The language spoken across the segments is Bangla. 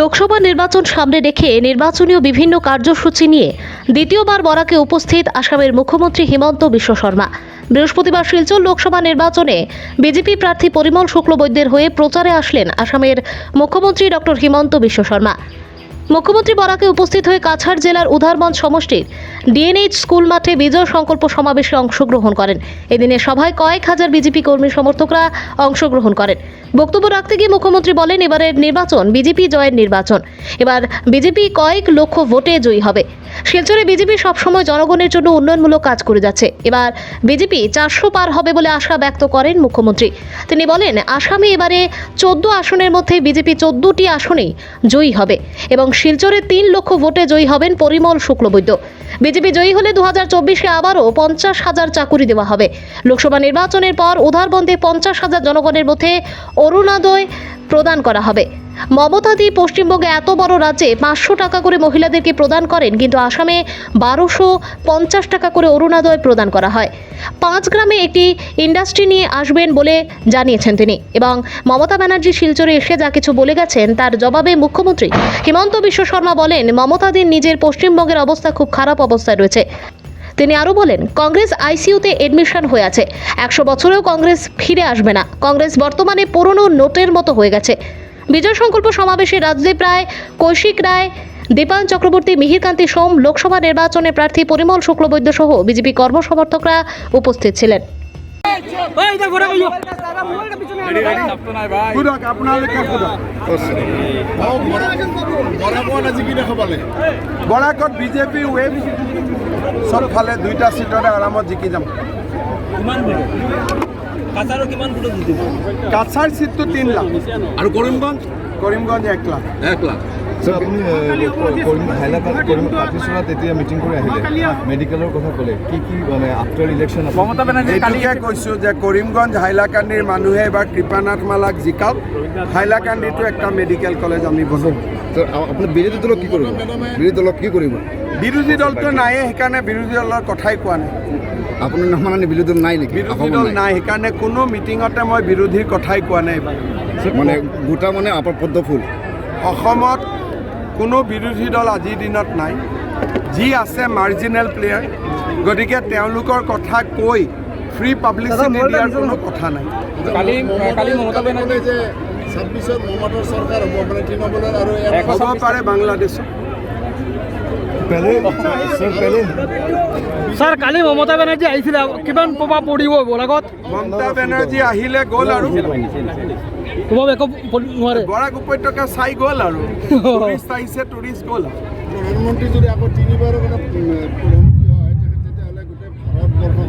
লোকসভা নির্বাচন সামনে রেখে নির্বাচনীয় বিভিন্ন কার্যসূচি নিয়ে দ্বিতীয়বার বরাকে উপস্থিত আসামের মুখ্যমন্ত্রী হিমন্ত বিশ্ব শর্মা। বৃহস্পতিবার শিলচর লোকসভা নির্বাচনে বিজেপি প্রার্থী পরিমল শুক্লবৈদ্যের হয়ে প্রচারে আসলেন আসামের মুখ্যমন্ত্রী ডক্টর হিমন্ত বিশ্ব শর্মা। মুখ্যমন্ত্রী বরাকে উপস্থিত হয়ে কাছাড় জেলার উধারবন সমষ্টির ডিএনএইচ স্কুল মাঠে বিজয় সংকল্প সমাবেশে অংশগ্রহণ করেন। এদিনে সভায় কয়েক হাজার বিজেপি কর্মী সমর্থকরা অংশগ্রহণ করেন। বক্তব্য রাখতে গিয়ে মুখ্যমন্ত্রী বলেন, এবারের নির্বাচন বিজেপি জয়ের নির্বাচন। এবার বিজেপি কয়েক লক্ষ ভোটে জয়ী হবে। শিলচরে বিজেপি সবসময় জনগণের জন্য উন্নয়নমূলক কাজ করে যাচ্ছে। এবার বিজেপি চারশো পার হবে বলে আশা ব্যক্ত করেন মুখ্যমন্ত্রী। তিনি বলেন, আসামে এবারে চোদ্দ আসনের মধ্যে বিজেপি চোদ্দটি আসনেই জয়ী হবে এবং শিলচরে তিন লক্ষ ভোটে জয়ী হবেন পরিমল শুক্লবৈদ্য। বিজেপি জয়ী হলে দু হাজার চব্বিশে আবারও পঞ্চাশ হাজার চাকুরি দেওয়া হবে। লোকসভা নির্বাচনের পর উদারপন্থী পঞ্চাশ হাজার জনগণের মধ্যে অরুণাদয় প্রদান করা হবে। মমতাদি পশ্চিমবঙ্গে এত বড় রাজ্যে পাঁচশো টাকা করে মহিলাদেরকে প্রদান করেন, কিন্তু আসামে বারোশো পঞ্চাশ টাকা করে অরুণাদয় প্রদান করা হয়। পাঁচ গ্রামে একটি ইন্ডাস্ট্রি নিয়ে আসবেন বলে জানিয়েছেন তিনি এবং মমতা ব্যানার্জি শিলচরে এসে যা কিছু বলে গেছেন, তার জবাবে মুখ্যমন্ত্রী হিমন্ত বিশ্ব শর্মা বলেন মমতাদির নিজের পশ্চিমবঙ্গের অবস্থা খুব খারাপ অবস্থায় রয়েছে। তিনি আরও বলেন, কংগ্রেস আইসিইউতে এডমিশন হয়ে আছে। একশো বছরেও কংগ্রেস ফিরে আসবে না। কংগ্রেস বর্তমানে পুরনো নোটের মতো হয়ে গেছে। বিজয় সংকল্প সমাবেশে রাজদীপ রায় কৌশিক রায় দীপায়ন চক্রবর্তী মিহিরকান্তি সোম লোকসভা নির্বাচনে প্রার্থী পরিমল শুক্লবৈদ্য সহ বিজেপি কর্মসমর্থকরা উপস্থিত ছিলেন। বৰাকত বিজেপি ৱেব চবফালে দুইটা চিটতে আৰামত জিকি যাম। কাছাৰ চিটটো তিনি লাখ। আৰু কৰিমগঞ্জ কৰিমগঞ্জ এক লাখ। এক লাখ। আপুনি কৰিম হাইলাকান্দি কৰিম কাতিচুৰাত এতিয়া মিটিং কৰি আহিলে। মেডিকেলৰ কথা ক'লে। কি কি মানে আফটাৰ ইলেকশ্যন কৈছোঁ যে কৰিমগঞ্জ হাইলাকান্দিৰ মানুহে এইবাৰ কৃপানাথ মালাক জিকাওক। হাইলাকান্দিটো একটা মেডিকেল কলেজ আমি বজাম ছাৰ আপুনি বিৰোধী দলক কি কৰিব? বিৰোধী দলক কি কৰিব? বিৰোধী দলটো নায়ে সেইকাৰণে বিৰোধী দলৰ কথাই কোৱা নাই। আপোনাৰ মানে বিৰোধী দল নাই নেকি? বিৰোধী দল নাই। সেইকাৰণে কোনো মিটিঙতে মই বিৰোধীৰ কথাই কোৱা নাই মানে গোটা মানে আপৰ পদ্ম ফুল। অসমত কোনো বিৰোধী দল আজিৰ দিনত নাই। যি আছে মাৰ্জিনেল প্লেয়াৰ গতিকে তেওঁলোকৰ কথা কৈ ফ্ৰী পাব্লিচিটি দিয়াৰ কোনো কথা নাই। কালি কালি মমতা বেনাৰ্জী যে ছাব্বিছত মমতাৰ চৰকাৰ হ'ব মানে তৃণমূলৰ আৰু হ'ব পাৰে বাংলাদেশত। ছাৰ কালি মমতা বেনাৰ্জী আহিছিলে। কিমান প্ৰভাৱ পৰিব বৰাকত মমতা বেনাৰ্জী আহিলে গ'ল আৰু। প্ৰভাৱ একো নোৱাৰে। বৰাক উপত্যকা চাই গ'ল আৰু। টুৰিষ্ট আহিছে টুৰিষ্ট গ'ল প্ৰধানমন্ত্ৰী যদি আকৌ তিনিবাৰৰ কাৰণে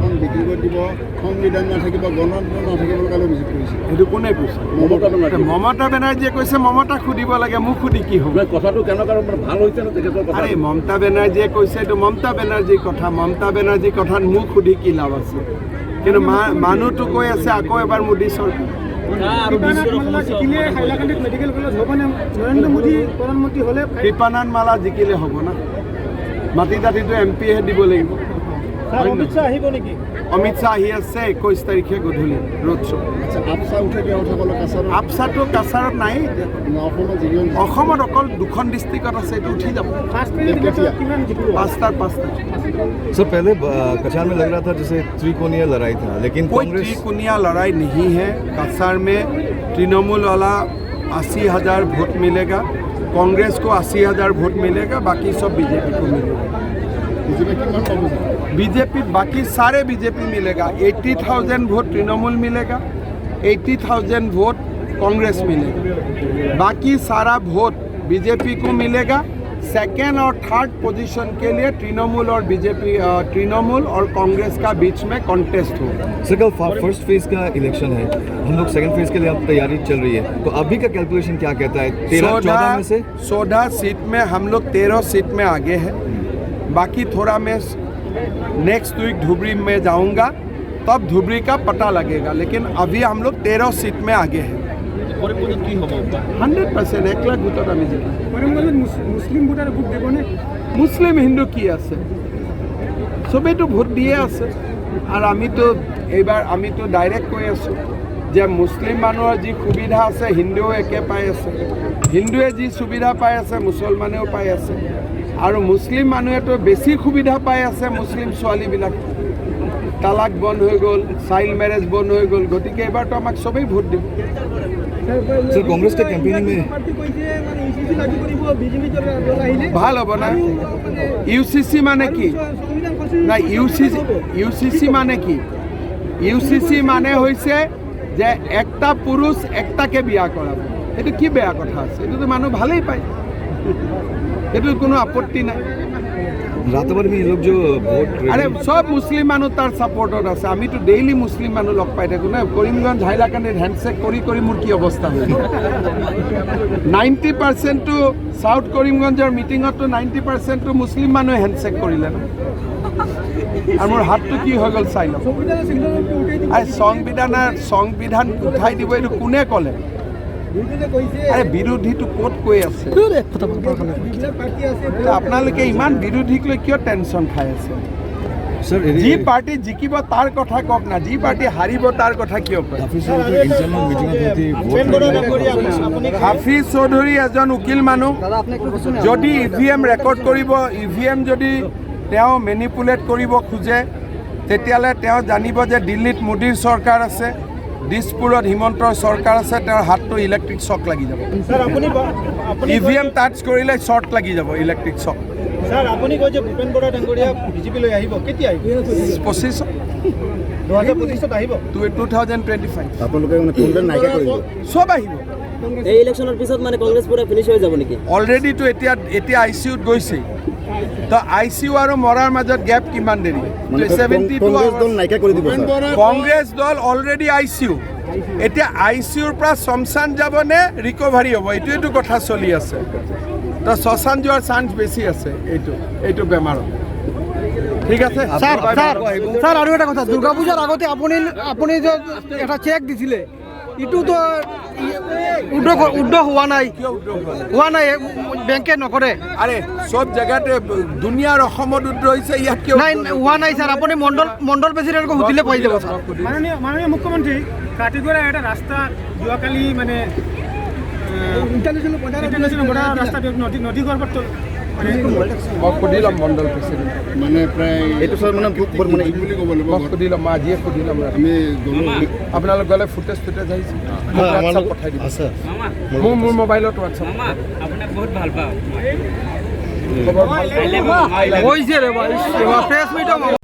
ভাৰতবৰ্ষখন বিক্ৰী কৰি দিব সংবিধান নাথাকিব গণতন্ত্ৰ নাথাকিব কালি অভিযোগ কৰিছে। সেইটো কোনে কৈছে? মমতা বেনাৰ্জী মমতা বেনাৰ্জীয়ে কৈছে মমতাক সুধিব লাগে মোক সুধি কি হ'ব? কথাটো কেনেকুৱা মানে ভালো হৈছে নে তেখেতৰ কথা আৰে মমতা বেনাৰ্জীয়ে কৈছে এইটো মমতা বেনাৰ্জীৰ কথা মমতা বেনাৰ্জীৰ কথাত মোক সুধি কি লাভ আছে? কিন্তু মা- মানুহটো কৈ আছে আকৌ এবাৰ মোদী চৰকাৰ। কৃপানাথ মালা জিকিলে হ'ব না? মাটি দাঁতিটো এম পিহে দিব লাগিব। আহিব নেকি অমিত শ্বাহ আহি আছে একৈছ তাৰিখে গধূলি ৰোড শ্ব' আচ্ছা আপচা উঠে দিয়া কথা ক'লে কাছাৰৰ আপচাটো কাছাৰত নাই এতিয়া অসমত যিজন অসমত অকল দুখন ডিষ্ট্ৰিক্টত আছে এইটো উঠি যাব কেতিয়া পাঁচটাৰ পাঁচটা सर पहले अ, कचार में लग रहा था जैसे त्रिकोणीय लड़ाई था लेकिन कोई कांग्रेस त्रिकोणीय लड़ाई नहीं है कसार में तृणमूल वाला अस्सी हजार वोट मिलेगा कांग्रेस को अस्सी हजार वोट मिलेगा बाकी सब बीजेपी को मिलेगा বিজেপি কিমান পাব बीजेपी बाकी सारे बीजेपी मिलेगा। एट्टी थाउज़ेंड वोट तृणमूल मिलेगा एट्टी थाउज़ेंड वोट कांग्रेस मिलेगा। बाकी सारा वोट बीजेपी को मिलेगा। सेकेंड और थर्ड पोजीशन के लिए तृणमूल और बीजेपी तृणमूल और कांग्रेस का बीच में कॉन्टेस्ट होगा सर कल फ़र्स्ट फ़ेज़ का इलेक्शन है। हम लोग सेकंड फ़ेज़ के लिए अब तैयारी चल रही है। तो अभी का कैलकुलेशन क्या कहता है? तेरह चौदह में से? सोलह सीट में हम लोग तेरह सीट में आगे हैं। बाकी थोड़ा मैं नेक्स्ट वीक धुबरी में जाऊंगा तब धुबरी का पता लगेगा लेकिन अभी हम लोग तेरह सीट में आगे हैं কৰিমগঞ্জত কি হ'ব হাণ্ড্ৰেড পাৰ্চেণ্ট এক লাখ ভোটত আমি জিকিম মুছলিম ভোটাৰ ভোট দিবনে মুছলিম হিন্দু কি আছে চবেইতো ভোট দিয়ে আছে আৰু আমিতো এইবাৰ আমিতো ডাইৰেক্ট কৈ আছোঁ যে মুছলিম মানুহৰ যি সুবিধা আছে হিন্দুৱেও একে পাই আছে হিন্দুৱে যি সুবিধা পাই আছে মুছলমানেও পাই আছে আৰু মুছলিম মানুহেতো বেছি সুবিধা পাই আছে মুছলিম ছোৱালীবিলাক। তালাক বন্ধ হৈ গ'ল চাইল্ড মেৰেজ বন্ধ হৈ গ'ল গতিকে এইবাৰতো আমাক চবেই ভোট দিব। ভালো হ'ব না? ইউ চি চি মানে কি? নাই U C C U C চি মানে কি? ইউ চি চি মানে হৈছে যে একটা পুৰুষ একটাকে বিয়া কৰাব। সেইটো কি বেয়া কথা আছে? এইটোতো মানুহ ভালেই পায়। এটার কোনো আপত্তি নাই। রাতাবাড়ি লোক আরে সব মুসলিম মানুহ তাৰ ছাপৰ্টত আছে। আমিতো ডেইলি মুছলিম মানুহ লগ পাই থাকোঁ না। কৰিমগঞ্জ হাইলাকান্দিত হেণ্ডশ্বেক কৰি কৰি মোৰ কি অৱস্থা হৈছে নাইণ্টি পাৰ্চেণ্টটো চাউথ কৰিমগঞ্জৰ মিটিঙততো নাইণ্টি পাৰ্চেণ্টটো মুছলিম মানুহে হেণ্ডশ্বেক কৰিলে না। আৰু মোৰ হাতটো কি হৈ গ'ল চাই লওক। সংবিধানৰ সংবিধান উঠাই দিব এইটো কোনে ক'লে? আৰে বিৰোধীটো ক'ত কৈ আছে? আপোনালোকে ইমান বিৰোধীক লৈ কিয় টেনশ্যন খাই আছে? যি পাৰ্টি জিকিব তাৰ কথা কওক না যি পাৰ্টি হাৰিব তাৰ কথা কিয় কয়? হাফিজ চৌধুৰী এজন উকিল মানুহ। যদি ই ভি এম ৰেকৰ্ড কৰিব ই ভি এম যদি তেওঁ মেনিপুলেট কৰিব খোজে তেতিয়াহ'লে তেওঁ জানিব যে দিল্লীত মোদীৰ চৰকাৰ আছে। দিছপুৰত হিমন্তৰ চৰকাৰ আছে তেওঁৰ হাতটো ইলেক্ট্ৰিক শ্বক লাগি যাব। স্যার আপুনি আপুনি ই ভি এম টাচ কৰিলে শ্বৰ্ট লাগি যাব ইলেক্ট্ৰিক শ্বক পঁচিছ দুহেজাৰ পঁচিছত আহিব। টু থাউজেণ্ড টুৱেণ্টি ফাইভ চব আহিব। এই ইলেকশ্যনৰ পিছত মানে কংগ্ৰেছ পুৰা ফিনিছ হৈ যাব নেকি? অলৰেডিতো এতিয়া এতিয়া আই চি ইউত গৈছেই তো আই চি ইউ আৰু মৰাৰ মাজত গেপ কিমান দেৰি? মানে কংগ্ৰেছ দল অলৰেডি আই চি ইউ এতিয়া আই চি ইউৰ পৰা শ্মশান যাব নে ৰিকভাৰী হ'ব? এইটোৱেতো কথা চলি আছে। তো শ্মশান যোৱাৰ চান্স বেছি আছে। এইটো এইটো বেমাৰত ঠিক আছে? স্যার. স্যার স্যার আৰু এটা কথা। দুৰ্গা পূজাৰ আগতে আপুনি আপুনি যে এটা চেক দিছিলে ইটো তো উদ্ধ উদ্ধ হোৱা নাই। হোৱা নাই বেংকে নকৰে। আৰে চব জেগাতে দুনিয়াৰ অসমত উদ্ৰ হৈছে ইয়াত কিয় নাই হোৱা নাই স্যার আপুনি মণ্ডল মণ্ডল প্ৰেচিডেণ্টক সুধিলে পাই যাব স্যার মাননীয় মাননীয় মুখ্যমন্ত্ৰী কাটিগড়া এটা ৰাস্তা যোৱাকালি মানে ইণ্টাৰনেশ্যনেল বৰ্ডাৰ ৰাস্তা নদী নদী গৰ্ভত মানে মই সুধি ল'ম মানে প্ৰায় এইটো স্যার মানে বৰ মানে ই বুলি ক'ব লাগিব মই সুধি ল'ম মই আজিয়ে সুধি ল'ম ৰাতি। আমি গ'লো। আপোনালোক গ'লে ফুটেজ ফুটেজ আহিছে। হোৱাটছআপ পঠাই দিব। মোৰ মোৰ মোবাইলত হোৱাটছআপ আপোনাক বহুত ভালো পাওঁ? হৈছে ৰে প্ৰেছ মিটৰ